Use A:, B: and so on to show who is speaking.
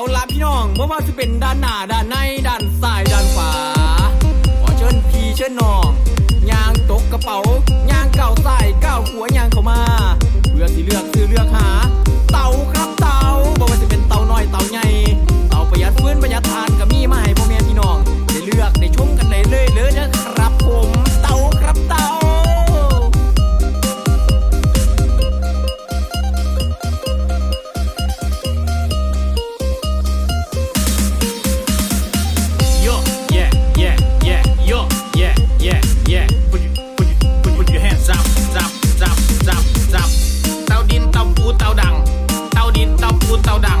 A: เอาละพี่น้องไม่ว่าจะเป็นด้านหน้าด้านในด้านซ้ายด้านขวาขอเชิญพี่เชิญน้อง วุ้นเตาดัง